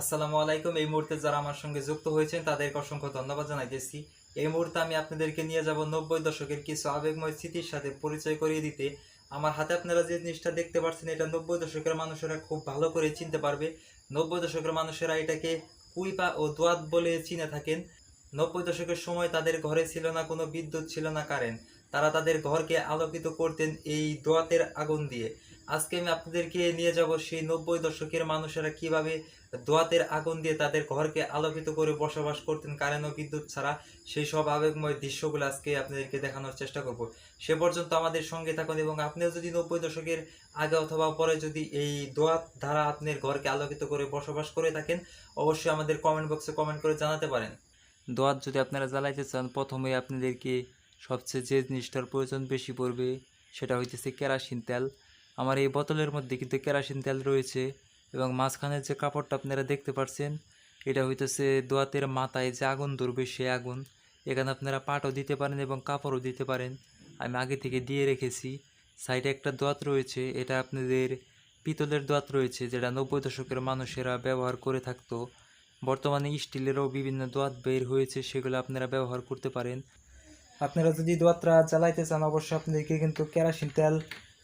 আসসালামু আলাইকুম। এই মুহূর্তে যারা আমার সঙ্গে যুক্ত হয়েছেন, তাদেরকে অসংখ্য ধন্যবাদ জানাইতেছি। এই মুহূর্তে আমি আপনাদেরকে নিয়ে যাব নব্বই দশকের কিছু আবেগময় স্মৃতির সাথে পরিচয় করিয়ে দিতে। আমার হাতে আপনারা যে জিনিসটা দেখতে পাচ্ছেন, এটা নব্বই দশকের মানুষেরা খুব ভালো করে চিনতে পারবে। নব্বই দশকের মানুষেরা এটাকে কুইপা ও দোয়াত বলে চিনে থাকেন। নব্বই দশকের সময় তাদের ঘরে ছিল না, কোনো বিদ্যুৎ ছিল না, কারেন্ট। তারা তাদের ঘরকে আলোকিত করতেন এই দোয়াতের আগুন দিয়ে। আজকে আমি আপনাদেরকে নিয়ে যাব সেই নব্বই দশকের মানুষেরা কীভাবে দোয়াতের আগুন দিয়ে তাদের ঘরকে আলোকিত করে বসবাস করতেন, কারেন্ট ও বিদ্যুৎ ছাড়া সেই সব আবেগময় দৃশ্যগুলো আজকে আপনাদেরকে দেখানোর চেষ্টা করব। সে পর্যন্ত আমাদের সঙ্গে থাকুন এবং আপনিও যদি নব্বই দশকের আগে অথবা পরে যদি এই দোয়াত দ্বারা আপনার ঘরকে আলোকিত করে বসবাস করে থাকেন, অবশ্যই আমাদের কমেন্ট বক্সে কমেন্ট করে জানাতে পারেন। দোয়াত যদি আপনারা জ্বালাইতে চান প্রথমে আপনাদেরকে সবচেয়ে যে জিনিসটার প্রয়োজন বেশি পড়বে, সেটা হইতেছে কেরাসিন তেল। আমার এই বোতলের মধ্যে কিন্তু কেরাসিন তেল রয়েছে এবং মাঝখানের যে কাপড়টা আপনারা দেখতে পাচ্ছেন এটা হইতেছে দোয়াতের মাথায় যে আগুন ধরবে সে আগুন। এখানে আপনারা পাটও দিতে পারেন এবং কাপড়ও দিতে পারেন। আমি আগে থেকে দিয়ে রেখেছি। সাইডে একটা দোয়াত রয়েছে, এটা আপনাদের পিতলের দোয়াত রয়েছে, যেটা নব্বই দশকের মানুষেরা ব্যবহার করে থাকতো। বর্তমানে স্টিলেরও বিভিন্ন দোয়াত বের হয়েছে, সেগুলো আপনারা ব্যবহার করতে পারেন। আপনারা যদি দোয়াতটা জ্বালাইতে চান, অবশ্যই আপনাদেরকে কিন্তু কেরাসিন তেল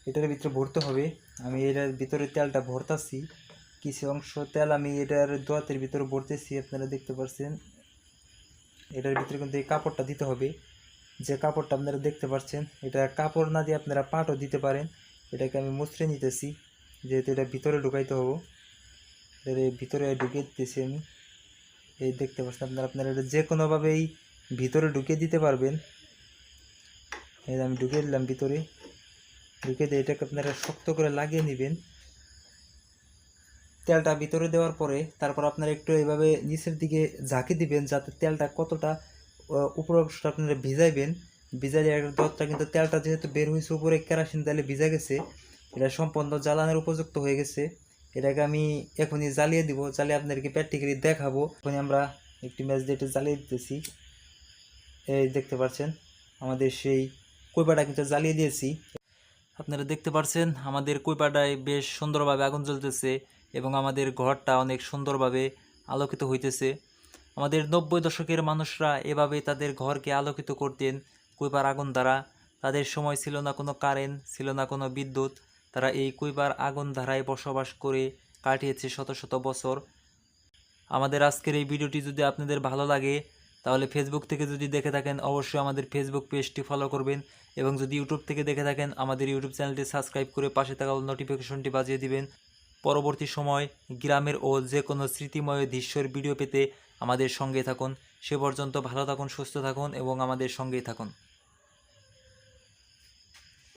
এটার ভিতরে ভরতে হবে। আমি এটার ভিতরে তেলটা ভরতাছি। কিছু অংশ তেল আমি এটার দোয়াতের ভিতরে ভরতেছি, আপনারা দেখতে পাচ্ছেন এটার ভিতরে কিন্তু এই কাপড়টা দিতে হবে। যে কাপড়টা আপনারা দেখতে পাচ্ছেন এটা কাপড় না দিয়ে আপনারা পাটও দিতে পারেন। এটাকে আমি মুছড়ে নিতেছি, যেহেতু এটা ভিতরে ঢুকাইতে হবে। এটার ভিতরে ঢুকে দিতেছি আমি। এই দেখতে পাচ্ছেন আপনারা আপনারা এটা যে কোনোভাবেই ভিতরে ঢুকিয়ে দিতে পারবেন। এই আমি ঢুকিয়ে দিলাম ভিতরে। ঢুকে দিয়ে এটাকে আপনারা শক্ত করে লাগিয়ে নেবেন। তেলটা ভিতরে দেওয়ার পরে তারপর আপনারা একটু এইভাবে নিচের দিকে ঝাঁকি দিবেন যাতে তেলটা কতটা উপর অংশটা আপনারা ভিজাইবেন। ভিজাই দরটা কিন্তু তেলটা যেহেতু বের হয়েছে, উপরে কেরাসিন তেলে ভিজা গেছে, এটা সম্পূর্ণ জ্বালানোর উপযুক্ত হয়ে গেছে। এটাকে আমি এখনই জ্বালিয়ে দিব, জ্বালিয়ে আপনাদেরকে প্র্যাকটিক্যালি দেখাবো। এখন আমরা একটি ম্যাচ দিয়ে এটা জ্বালিয়ে দিতেছি। এই দেখতে পাচ্ছেন, আমাদের সেই কুইপাটা কিন্তু জ্বালিয়ে দিয়েছি। আপনারা দেখতে পাচ্ছেন আমাদের কুইপাটায় বেশ সুন্দরভাবে আগুন জ্বলতেছে এবং আমাদের ঘরটা অনেক সুন্দরভাবে আলোকিত হইতেছে। আমাদের নব্বই দশকের মানুষরা এভাবে তাদের ঘরকে আলোকিত করতেন কুইপার আগুন দ্বারা। তাদের সময় ছিল না কোনো কারেন্ট, ছিল না কোনো বিদ্যুৎ। তারা এই কুইপার আগুন ধারায় বসবাস করে কাটিয়েছে শত শত বছর। আমাদের আজকের এই ভিডিওটি যদি আপনাদের ভালো লাগে তাহলে ফেসবুক থেকে যদি দেখে থাকেন, অবশ্যই আমাদের ফেসবুক পেজটি ফলো করবেন এবং যদি ইউটিউব থেকে দেখে থাকেন, আমাদের ইউটিউব চ্যানেলটি সাবস্ক্রাইব করে পাশে থাকা নোটিফিকেশনটি বাজিয়ে দিবেন। পরবর্তী সময় গ্রামের ও যে কোনো স্মৃতিময় দৃশ্যের ভিডিও পেতে আমাদের সঙ্গে থাকুন। সে পর্যন্ত ভালো থাকুন, সুস্থ থাকুন এবং আমাদের সঙ্গেই থাকুন।